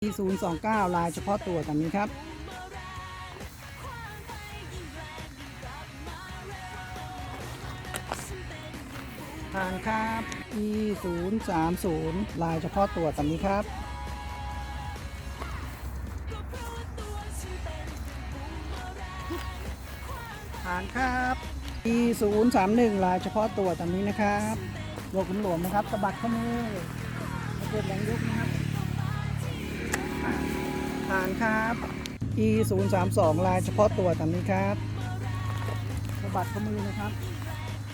029 ลายเฉพาะตัวตามนี้ครับ ผ่านครับ e 0 3 0 ลายเฉพาะตัวตามนี้ครับ ผ่านครับ e 0 3 1 ลายเฉพาะตัวตามนี้นะครับโยกหลวมนะครับสะบัดข้อมือม่เกิดแรงยุกนะครับ ผ่านครับ e 0 3 2ลายเฉพาะตัวตามนี้ครับสะบัดข้อมือนะครับ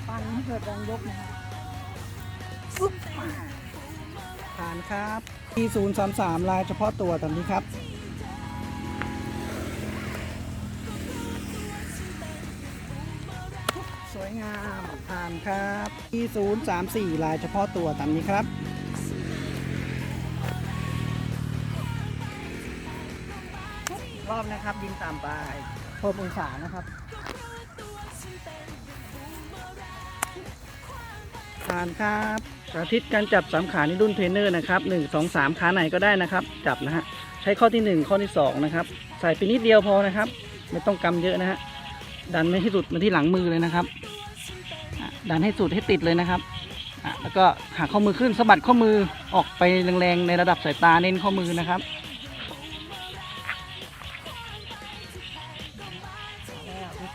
ปั้นให้เกิดแรงยกนะครับปุ๊บมาผ่านครับ e 0 3 3ลายเฉพาะตัวตามนี้ครับสวยงามผ่านครับ e 0 3 4ลายเฉพาะตัวตามนี้ครับ รอบนะครับ ยิงตามไปเพิ่มองศานะครับผ่านครับสาธิตการจับสามขาในรุ่นเทรนเนอร์นะครับหนึ่งสองสามขาไหนก็ได้นะครับ จับนะฮะใช้ข้อที่หนึ่งข้อที่สองนะครับ ใส่ไปนิดเดียวพอนะครับ ไม่ต้องกำเยอะนะฮะดันไม่ให้สุดมาที่หลังมือเลยนะครับอะดันให้สุดให้ติดเลยนะครับอะแล้วก็หักข้อมือขึ้นสะบัดข้อมือออกไปแรงๆในระดับสายตาเน้นข้อมือนะครับ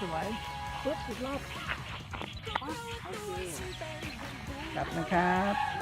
สวยๆปุ๊บอีกรอบปั๊บโอเคกลับนะครับ